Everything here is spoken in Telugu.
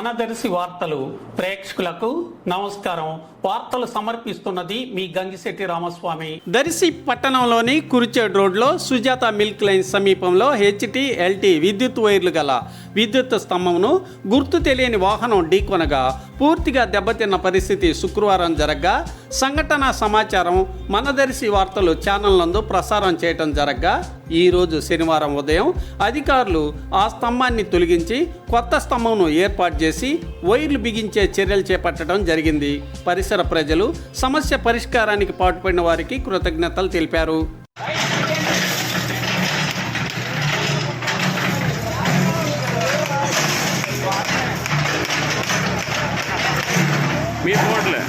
మనదర్శి వార్తలు ప్రేక్షకులకు నమస్కారం. వార్తలు సమర్పిస్తున్నది మీ గంగిశెట్టి రామస్వామి. దర్శి పట్టణంలోని కురిచేడ్ రోడ్లో సుజాత మిల్క్ లైన్ సమీపంలో హెచ్టి ఎల్టీ విద్యుత్ వైర్లు గల విద్యుత్ స్తంభంను గుర్తు తెలియని వాహనం ఢీకొనగా పూర్తిగా దెబ్బతిన్న పరిస్థితి శుక్రవారం జరగ్గా సంఘటన సమాచారం మనదర్శి వార్తలు ఛానళ్ళందు ప్రసారం చేయటం జరగ్గా. ఈరోజు శనివారం ఉదయం అధికారులు ఆ స్తంభాన్ని తొలగించి కొత్త స్తంభంను ఏర్పాటు చేసి వైర్లు బిగించే చర్యలు చేపట్టడం జరిగింది. పరిసర ప్రజలు సమస్య పరిష్కారానికి పాటుపడిన వారికి కృతజ్ఞతలు తెలిపారు. మీ బోర్డులే